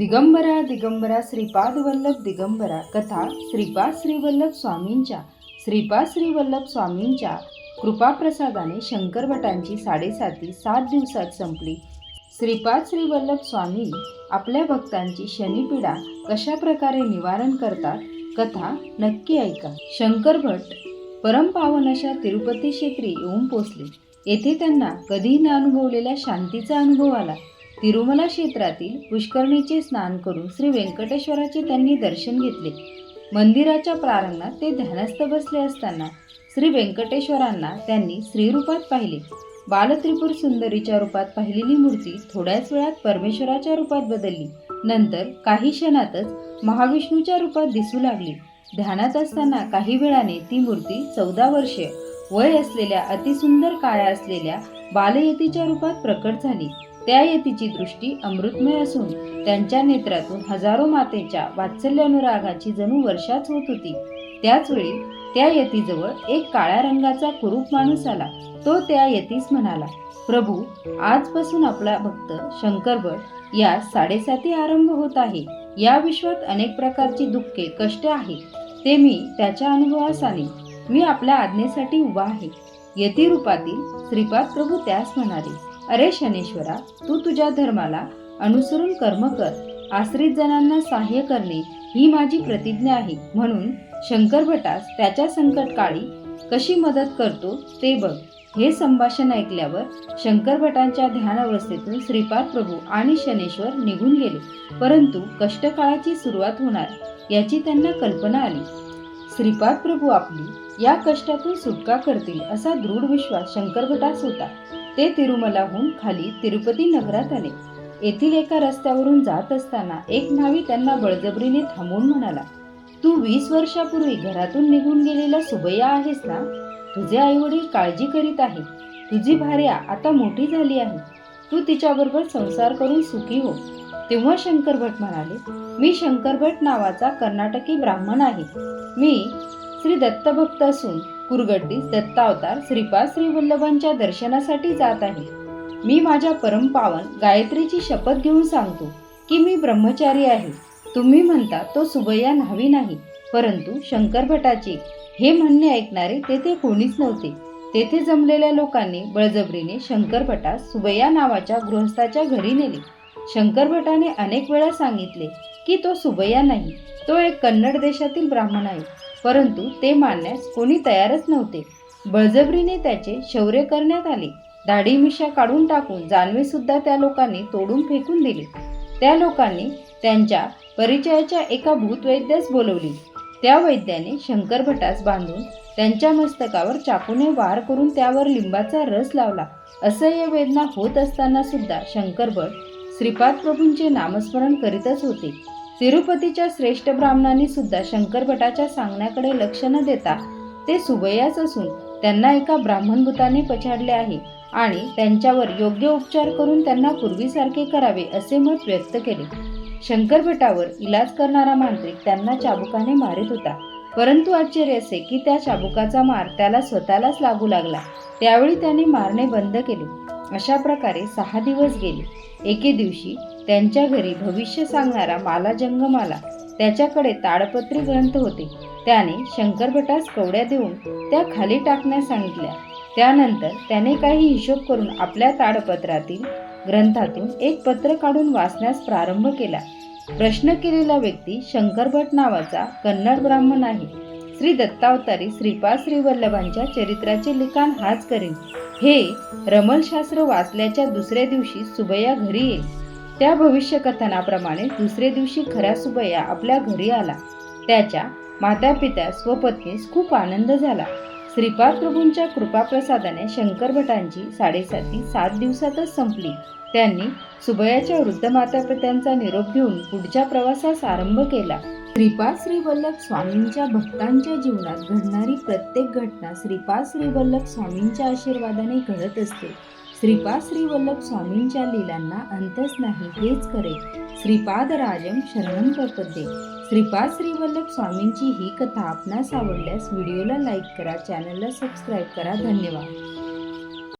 दिगंबरा दिगंबरा श्रीपाद वल्लभ दिगंबरा कथा श्रीपाद श्रीवल्लभ स्वामींच्या श्रीपाद श्रीवल्लभ स्वामींच्या कृपाप्रसादाने शंकर भटांची साडेसाती सात दिवसात संपली. श्रीपाद श्रीवल्लभ स्वामी आपल्या भक्तांची शनिपीडा कशा प्रकारे निवारण करतात कथा नक्की ऐका. शंकर भट परमपावन अशा तिरुपती क्षेत्री येऊन पोचले. येथे त्यांना कधी न अनुभवलेल्या शांतीचा अनुभव आला. तिरुमला क्षेत्रातील पुष्करणीचे स्नान करून श्री व्यंकटेश्वराचे त्यांनी दर्शन घेतले. मंदिराच्या प्रारंभात ते ध्यानस्थ बसले असताना श्री व्यंकटेश्वरांना त्यांनी श्रीरूपात पाहिले. बालत्रिपुर सुंदरीच्या रूपात पाहिलेली मूर्ती थोड्याच वेळात परमेश्वराच्या रूपात बदलली. नंतर काही क्षणातच महाविष्णूच्या रूपात दिसू लागली. ध्यानात असताना काही वेळाने ती मूर्ती चौदा वर्षे वय असलेल्या अतिसुंदर काया असलेल्या बालयतीच्या रूपात प्रकट झाली. त्या यतीची दृष्टी अमृतमय असून त्यांच्या नेत्रातून हजारो मातेच्या वात्सल्य अनुरागाची जणू वर्षाच होत होती. त्याचवेळी त्या यतीजवळ एक काळ्या रंगाचा कुरूप माणूस आला. तो त्या यतीस म्हणाला प्रभू आजपासून आपला भक्त शंकरभट या साडेसाती आरंभ होत आहे. या विश्वात अनेक प्रकारची दुःखे कष्ट आहेत ते मी त्याच्या अनुभवास आले मी आपल्या आज्ञेसाठी उभा आहे. यती रूपातील श्रीपाद प्रभू त्यास म्हणाले अरे शनेश्वरा तू तुझ्या धर्माला अनुसरून कर्म कर. आश्रित जणांना सहाय्य करणे ही माझी प्रतिज्ञा आहे. म्हणून शंकर भटास त्याच्या संकट काळी कशी मदत करतो ते बघ. हे संभाषण ऐकल्यावर शंकर भटांच्या ध्यान अवस्थेतून श्रीपाद प्रभू आणि शनेश्वर निघून गेले. परंतु कष्टकाळाची सुरुवात होणार याची त्यांना कल्पना आली. श्रीपाद प्रभू आपली या कष्टातून सुटका करतील असा दृढ विश्वास शंकर भटास होता. ते तिरुमलाहून खाली तिरुपती नगरात आले. येथील एका रस्त्यावरून जात असताना एक न्हावी त्यांना बळजबरीने थांबवून म्हणाला तू वीस वर्षापूर्वी घरातून निघून गेलेला सुबैया आहेस ना? तुझे आई वडील काळजी करीत आहे तुझी भार्या आता मोठी झाली आहे. तू तिच्याबरोबर संसार करून सुखी हो. तेव्हा शंकर भट म्हणाले मी शंकर भट नावाचा कर्नाटकी ब्राह्मण आहे. मी श्री दत्तभक्त असून कुरगड्डीस दत्तावतार श्रीपाद श्री वल्लभांच्या दर्शनासाठी जात आहे. मी माझ्या परमपावन गायत्रीची शपथ घेऊन सांगतो की मी ब्रह्मचारी आहे. तुम्ही म्हणता तो सुबैया न्हावी नाही परंतु शंकर भटाचे हे म्हणणे ऐकणारे तेथे कोणीच नव्हते. तेथे जमलेल्या लोकांनी बळजबरीने शंकर भटास सुबैया नावाच्या गृहस्थाच्या घरी नेले. शंकर भटाने अनेक वेळा सांगितले की तो सुबैया नाही तो एक कन्नड देशातील ब्राह्मण आहे. परंतु ते मानण्यास कोणी तयारच नव्हते. बळजबरीने त्याचे शौर्य करण्यात आले. दाढी मिशा काढून टाकून जानवे सुद्धा त्या लोकांनी तोडून फेकून दिली. त्या लोकांनी त्यांच्या परिचयाच्या एका भूतवैद्यास बोलवली. त्या वैद्याने शंकर भटास बांधून त्यांच्या मस्तकावर चाकूने वार करून त्यावर लिंबाचा रस लावला. असह्य वेदना होत असताना सुद्धा शंकरभट श्रीपाद प्रभूंचे नामस्मरण करीतच होते. तिरुपतीच्या श्रेष्ठ ब्राह्मणांनी सुद्धा शंकरभटाच्या सांगण्याकडे लक्ष न देता ते सुबयाच असून त्यांना एका ब्राह्मण भूताने पछाडले आहे आणि त्यांच्यावर योग्य उपचार करून त्यांना पूर्वीसारखे करावे असे मत व्यक्त केले. शंकरभटावर इलाज करणारा मांत्रिक त्यांना चाबुकाने मारित होता. परंतु आश्चर्य असे की त्या चाबुकाचा मार त्याला स्वतःलाच लागू लागला. त्यावेळी त्याने मारणे बंद केले. अशा प्रकारे सहा दिवस गेले. एके दिवशी त्यांच्या घरी भविष्य सांगणारा माला जंगमाला त्याच्याकडे ताडपत्री ग्रंथ होते. त्याने शंकरभटास कवड्या देऊन त्या खाली टाकण्यास सांगितल्या. त्यानंतर त्याने काही हिशोब करून आपल्या ताडपत्रातील ग्रंथातून एक पत्र काढून वाचण्यास प्रारंभ केला. प्रश्न केलेला व्यक्ती शंकरभट नावाचा कन्नड ब्राह्मण आहे. श्री दत्तावतारी श्रीपाद श्री वल्लभांच्या चरित्राचे लिखाण हाच करेन. हे रमलशास्त्र वाचल्याच्या दुसऱ्या दिवशी सुबैया घरी येईल. त्या भविष्यकथनाप्रमाणे दुसऱ्या दिवशी खरा सुबैया आपल्या घरी आला. त्याच्या माता पित्या स्वपत्नीस खूप आनंद झाला. श्रीपाद प्रभूंच्या कृपाप्रसादाने शंकर भटांची साडेसाती सात दिवसातच संपली. त्यांनी सुबयाच्या वृद्ध मातापित्यांचा निरोप घेऊन पुढच्या प्रवासास आरंभ केला. श्रीपाद श्रीवल्लभ स्वामींच्या भक्तांच्या जीवनात घडणारी प्रत्येक घटना श्रीपाद श्रीवल्लभ स्वामींच्या आशीर्वादाने घडत असते. श्रीपाद श्रीवल्लभ स्वामींच्या लीलांना अंतच नाही हेच खरे. श्रीपाद राजम शरणम प्रपद्ये श्रीपाद श्रीवल्लभ स्वामींची ही कथा आपणास आवडल्यास व्हिडिओला लाईक करा चॅनलला सबस्क्राईब करा. धन्यवाद.